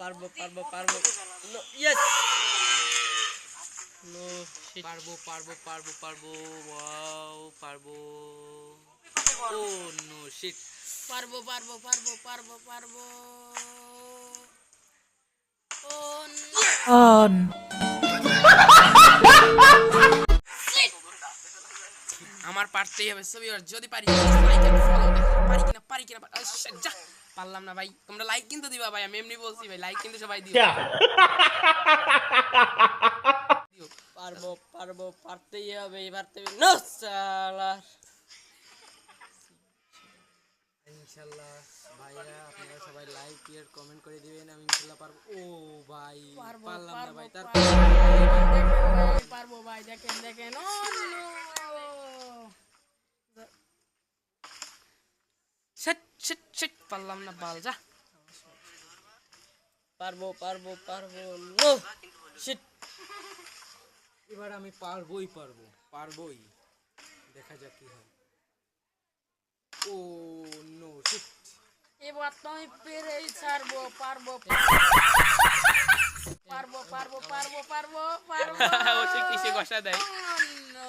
পারব পারব পারব। ইয়েস নো পারব পারব পারব পারব ওয়াও পারব। ও নো শিট পারব পারব পারব পারব পারব। ও on আমার পারতেই হবে আর যদি পারি লাইক এন্ড ফলো পারি কিনা পারি কিনা পারি- shit, যা। পারলাম না ভাই। তোমরা লাইক কিন্তু দিবা ভাই। আমি এমনি বলছি ভাই। লাইক কিন্তু সবাই দিও। পারব পারব পারতেই হবে এবার তো নো সালা ইনশাল্লাহ ভাইরা আপনারা সবাই লাইক আর কমেন্ট করে দিবেন আমি ইনশাল্লাহ পারব। ও ভাই পারলাম না ভাই। তার পারব ভাই দেখেন দেখেন ও শিট শিট। শিট পারলাম না বাল যা পারব পারব পারব নো শিট এবার আমি পারবোই পারব পারবোই। দেখা যাক কি হয়। ও নো শিট এবার তো আমি পেরেই ছাড়বো পারব পারব পারব পারব পারব পারব ও সে কিসে ঘষা দেয়? No.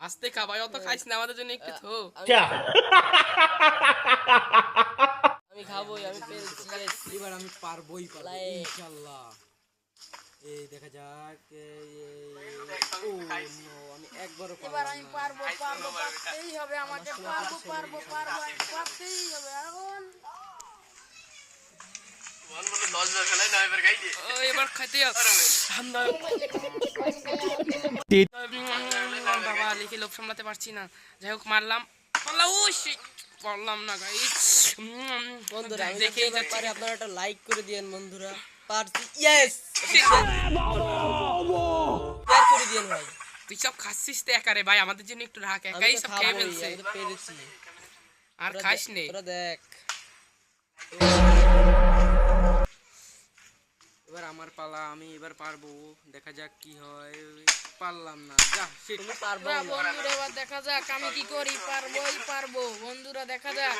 আস্তে খা ভাই অত খাইস না আমাদের জন্য একটু থো। আমি খাবোই আমি পেরেছি। এবার আমি পারবোই পারব ইনশাআল্লাহ এই দেখা যাক ও নো আমি একবারও এবার আমি পারব পারব পারতেই হবে আমাকে পারব পারব পারব আমি পারতেই হবে। এখন ও এবার খাইতে বাবা লিখে লোভ সামলাতে পারছি না। যাই হোক মারলাম। পারলাম না গাইস বন্ধুরা আমি দেখেই দেখেই যাচ্ছি। পারি আপনারা একটা লাইক করে দিয়েন বন্ধুরা। পারছি। ইয়েস শেয়ার করে দিয়েন ভাই। তুই সব খাচ্ছিস তো একারে ভাই। আমাদের জন্য একটু রাখ একাই সব খেয়ে ফেলছে। আর খাস নে। দেখ। এবার আমার পালা আমি এবার পারব। দেখা যাক কি হয়। পারলাম না। যা। তুমি পারব। বন্ধুরা এবার দেখা যাক আমি কি করি। পারবোই পারব। বন্ধুরা দেখা যাক।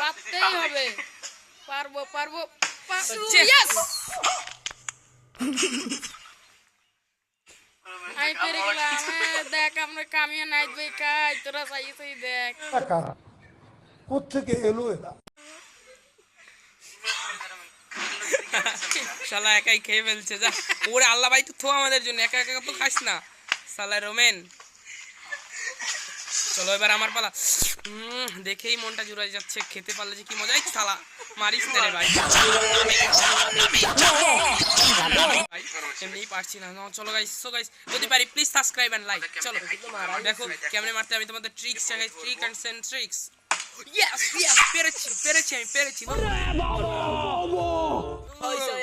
পারতেই হবে। পারব পারব! আমি পেরে গেলাম। হ্যাঁ, দেখ আমরা কামিয়ে নাইট খাই তোরা চাই চাই দেখ। কোথেকে এলো এরা? শালা একাই খেয়ে ফেলছে, যা। ওরে আল্লাহ ভাই তো থো আমাদের জন্য, একা একা তো খাস না। শালা রোমেন। চলো এবার আমার পালা। দেখেই মনটা জুড়াই যাচ্ছে, খেতে পারলে যে কি মজা। এই শালা, মারিস না রে ভাই। এমনিই পারছি না। চলো গাইস সো গাইস যদি পারি প্লিজ সাবস্ক্রাইব এন্ড লাইক চলো, দেখো কেমনে মারতে আমি তোমাদের ট্রিক্স চাই trick and send tricks yes yes পেরেছি পেরেছি, আমি পেরেছি।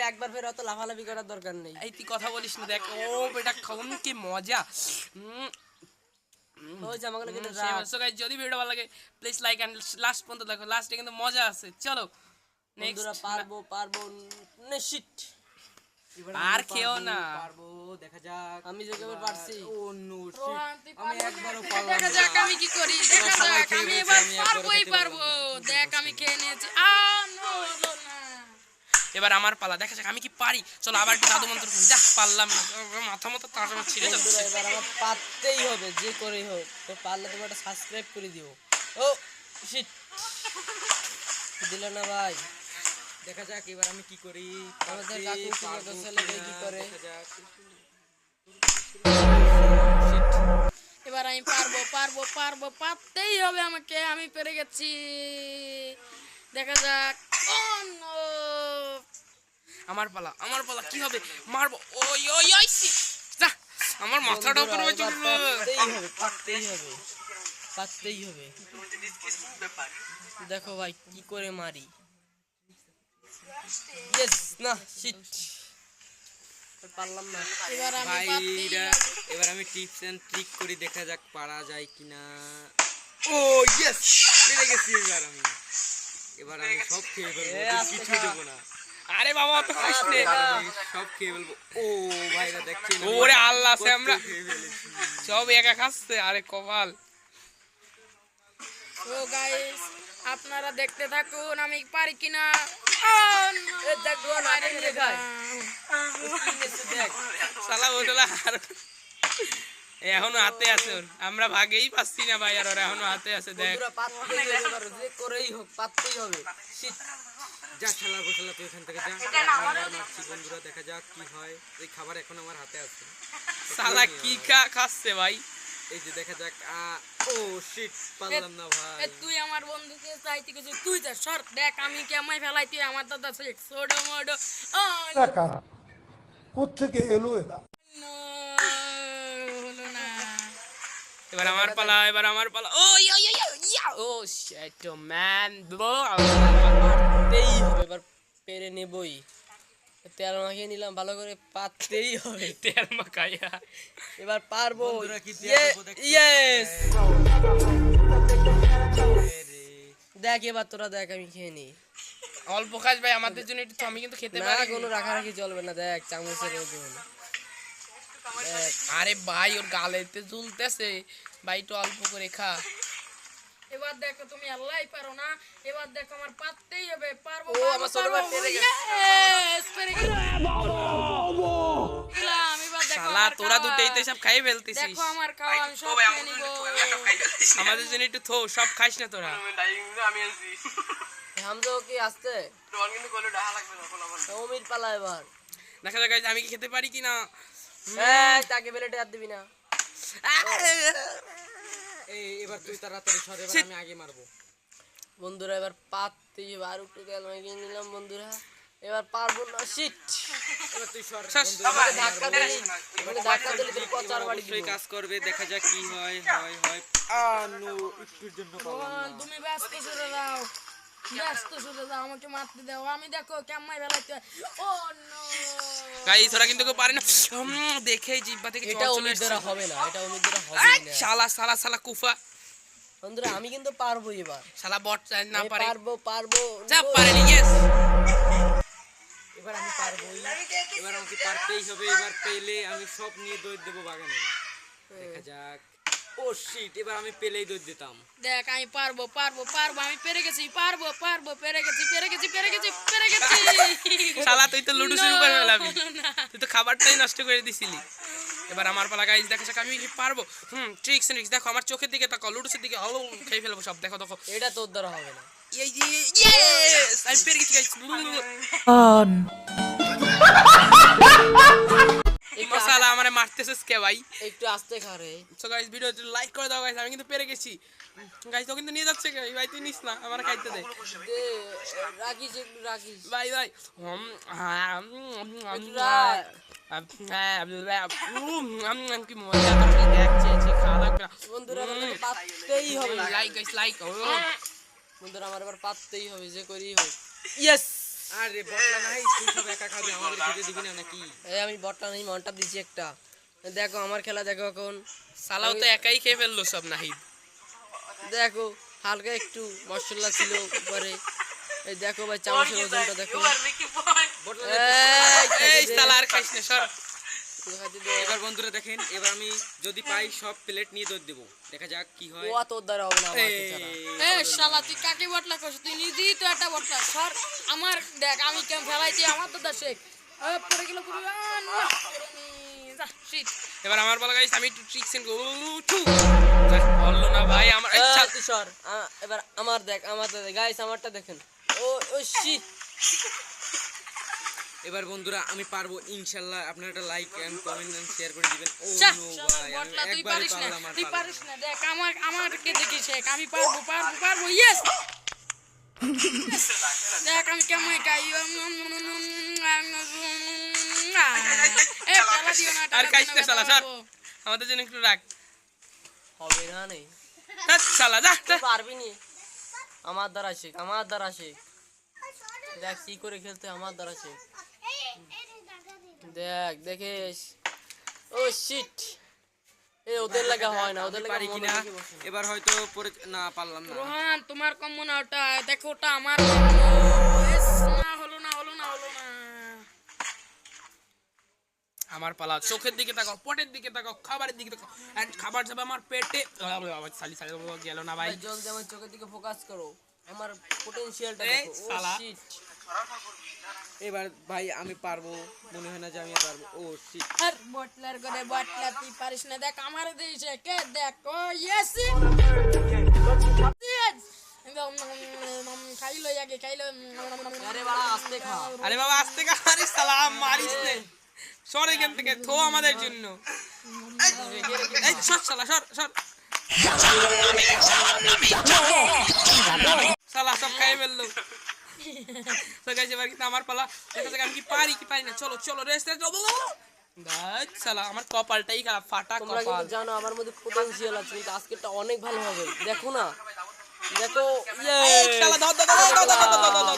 একবার ফের অত লাফালাফি করার দরকার নেই। এই তুই কথা বলিস না দেখ ও বেটা খাউন কি মজা। হয়েছে আমাকে কিন্তু রাখ। সো গাইস যদি ভিডিও ভালো লাগে প্লিজ লাইক এন্ড লাস্ট পর্যন্ত দেখো লাস্টে কিন্তু মজা আছে। চলো বন্ধুরা পারব পারব নিশ্চিত আর খেও না। পারব দেখা যাক। আমি যে কেবল পারছি। ও নো আমি একবারও পারলাম দেখা যাক আমি কি করি দেখা যাক আমি এবার পারবোই পারব। দেখ আমি খেয়ে নিয়েছি। আ নো হলো না এবার আমার পালা দেখা যাক আমি কি পারি। চলো আবার একটু জাদু মন্ত্র করি। যা পারলাম না। মাথা মতো তার ছিঁড়ে যাচ্ছে। এবার আমার পারতেই হবে যে করেই হোক। তো পারলে তুমি একটা সাবস্ক্রাইব করে দিও। ও শিট দিল না ভাই। দেখা যাক এবার আমি কি করি। আমাদের কাকু কি করে। এবার আমি পারব পারব পারব পারতেই হবে আমাকে আমি পেরে গেছি। দেখা যাক। ও নো আমার পালা আমার পালা কি হবে? মারবো। ওই ওই ওই! যা আমার মাথাটা উপরে চলে এবার পারতেই হবে পারতেই হবে দেখো ভাই কি করে মারি। ইয়েস না শিট পারলাম না। এবার আমি ভাইরা এবার আমি টিপস এন্ড ট্রিক করি দেখা যাক পারা যায় কিনা। ও ইয়েস পেরে গেছি এবার আমি। এবার আমি সব খেয়ে ফেলব কিছুই খা। দেবো না। আরে বাবা অত খাস নে। সব খেয়ে ফেলব। ও ভাইরা দেখছেন? ওরে আল্লাহ সে আমরা। সব একা খাচ্ছে আরে কপাল। তো গাইস আপনারা দেখতে থাকুন আমি পারি কিনা? দেখো না সালা আর এখনও হাতে আছে ওর। আমরা ভাগেই পাচ্ছি না ভাই আর ওর এখনও হাতে আছে দেখ। করেই হোক পাততেই হবে। যা শালা বসালা তুই এখান থেকে যা। মারছি বন্ধুরা দেখা যাক কি হয়। এই খাবার এখন আমার হাতে আছে। সালা কি খা খাচ্ছে ভাই? এই যে দেখা যাক ও শিট পারলাম না এ ভাই তুই আমার বন্ধুকে চাইতে কিছু তুই যা সর দেখ আমি কেমন ফেলাই তুই আমার দাদা ছোটো মোটো। কোথেকে এলো এরা হলো না এবার আমার পালা এবার আমার পালা ও yeah yeah yeah yeah oh shit man bro পাততেই হবে এবার পেরে নেবই তেল মাখিয়ে নিলাম ভালো করে পাততেই হবে তেল মাখাইয়া এবার পারব ইয়ে-? ইয়েস দেখ এবার তোরা দেখ আমি খেয়ে নি অল্প খাস ভাই আমাদের জন্য একটু আমি কিন্তু খেতে না পারি কোনো রাখারাখি চলবে না দেখ চামচের হলো। আরে ভাই ওর গালেতে ঝুলতেছে ভাই একটু অল্প করে খা। এবার দেখো তুমি আল্লাহই পারো না। এবার দেখো আমার পারতেই হবে। পারব ও, আমার ছোট ভাই পেরে গেছে। Yes, পেরে গেলাম। গেলাম, এবার দেখো শালা তোরা দুটেই তো সব খাই ফেলতেছিস। দেখো আমার খাওয়া আমি সব খেয়ে নিবো। আমাদের জন্য একটু থো সব খাইস না তোরা। হামজা কি পালা এবার। দেখা যাক আমি কি খেতে পারি কি না এই তাকে বেলেটে হাত দিবি না। এই এবার তুই তাড়াতাড়ি সর এবার আমি আগে মারবো। বন্ধুরা এবার পাততেই হবে আর একটু তেল মাখিয়ে নিলাম বন্ধুরা। এবার পারব না শিট এবার তুই সর আমাকে ধাক্কা। দিলি আমাকে ধাক্কা দিলি পচার বাড়ি কাজ করবে দেখা যাক কি হয় হয় হয়। আ নো একটুর জন্য তুমি ব্যস্ত সরে দাও ব্যস্ত সরে দাও আমাকে মারতে দাও। আমি দেখো কেমন বেলাইতে ও নো গাইস ওরা কিন্তু কেউ পারে না দেখেই জিব্বা থেকে এটা জল দ্বারা হবে না এটা অমির দ্বারা হবে না। শালা শালা শালা কুফা। বন্ধুরা আমি কিন্তু পারব এবার। শালা বট চাই না পারে। পারব পারব যা পারেনি ইয়েস এবার আমি পারব। এবার আমাকে পারতেই হবে এবার পেলে আমি সব নিয়ে দৌড় দেবো বাগানে। দেখা যাক। ও শিট এবার আমি পেলেই দৌড় দিতাম। দেখ আমি পারব পারব পারব আমি পেরে গেছি পারব পারব পেরে গেছি পেরে গেছি পেরে গেছি পেরে গেছি। শালা তুই তো লুডো শুরু করে ফেলাবি। তুই তো খাবারটাই নষ্ট করে দিছিলি। এবার আমার পালা গাইজ দেখা যাক আমি কি পারব? হুম ট্রিক্স ট্রিক্স দেখো আমার চোখের দিকে তাকাও লুডুসের দিকে হলো খেয়ে ফেলব সব দেখো দেখো। এটা তোর দ্বারা হবে না। আমি পেরে গেছি গাইজ মশালা আমারে মারতেছিস কে ভাই? একটু আস্তে খা রে। সো গাইস ভিডিওতে লাইক করে দাও গাইস আমি কিন্তু পেরে গেছি। গাইস তো কিন্তু নিয়ে যাচ্ছে কে? ভাই তুই নিস না আমার খাইতে দে। রাখিস একটু রাখিস ভাই ভাই হুম, হ্যাঁ, কি মজা তো দেখছে খাওয়া লাগবে না বন্ধুরা পাততেই হবে। লাইক গাইস লাইক বন্ধুরা আমার এবার পাততেই হবে যে করি হোক। ইয়েস আরে বটলা নাই তুই সব একা খাবি আমাদের খেতে দিবি না নাকি? এই আমি বটলা নাই মনটা দিছি একটা। দেখো আমার খেলা দেখো এখন। সালাও তো একাই খেয়ে ফেলল সব নাহিদ। দেখো হালকা একটু মশলা ছিল উপরে। এই দেখো ভাই চামচের ওজনটা দেখো। বটলা এই, সালা আর খাইস না সর। এবার বন্ধুরা দেখেন এবার আমি যদি পাই সব প্লেট নিয়ে দৌড় দেবো। দেখা যাক কি হয়। ও তোর দ্বারা হবে না। এ শালা তুই কাকে বটলা করছিস তুই নিজেই তো একটা বটলা সর আমার দেখ আমি কেম ফেলাইছি আমার তো দা শেখ। এ, পড়ে গেল পুরো। এবার আমার বলা গাইস আমি একটু ট্রিক্স এন্ড গো টু বলল না ভাই আমার এই, আচ্ছা তুই সর। এবার আমার দেখ আমার গাইস আমারটা দেখেন। ও ও শি এবার বন্ধুরা আমি পারব ইনশাল্লাহ আপনারা একটা like and comment and share করে দিবেন ও নো ভাই আমি তুই একবারই পারিস না পারলাম আর তুই পারিস না দেখ আমার আমাকে দেখি শেখ আমি পারব পারব পারব ইয়েস দেখ আমি কেমন না আর দিও না শালা। পারব। আমাদের জন্য একটু রাখ হবে না নেই শালা যা পারবি নি আমার দ্বারা শেখ আমার দ্বারা শেখ দেখ কি করে খেলতে আমার দ্বারা শেখ দেখ দেখিস? ও শিট এ ওদের লাগা হয় না ওদের লাগা পারি কিনা? এবার হয়তো পরে না পারলাম না। রোহান তোমার কম মনে ওটা দেখো ওটা আমার। না হলো না হলো না হলো না। আমার পালা চোখের দিকে তাকাও পটের দিকে তাকাও খাবারের দিকে তাকাও। And খাবার যাবে আমার পেটে। সালি সালি গেল না ভাই। জলদি আমার চোখের দিকে ফোকাস করো। আমার পটেনশিয়ালটা দেখো। ও। শিট এবার ভাই আমি পারব মনে হয় না যে আমি পারব। ও শিট আর বটলার করে বটলা তুই পারিস না। দেখ আমার দিয়েছে। কে দেখ? ও ইয়েস খাইলো আগে খাইলো। আরে বাড়া আস্তে খা। আরে বাবা আস্তে কারিস সালাম মারিস নে। সর এখান থেকে থো আমাদের জন্য। এই সর শালা সর সর। শালা সব খাই ফেলল। তো এবার কিন্তু আমার পালা দেখা যাক আমি কি পারি কি পারি না চলো চলো রেস্ট রেস্ট শালা আমার কপালটাই খারাপ ফাটা তোমরা কপাল কিন্তু জানো আমার মধ্যে পটেনশিয়াল আছে কিন্তু আজকেরটা অনেক ভালো হবে দেখো না দেখো ইয়ে এই শালা ধর ধর ধর, ধর,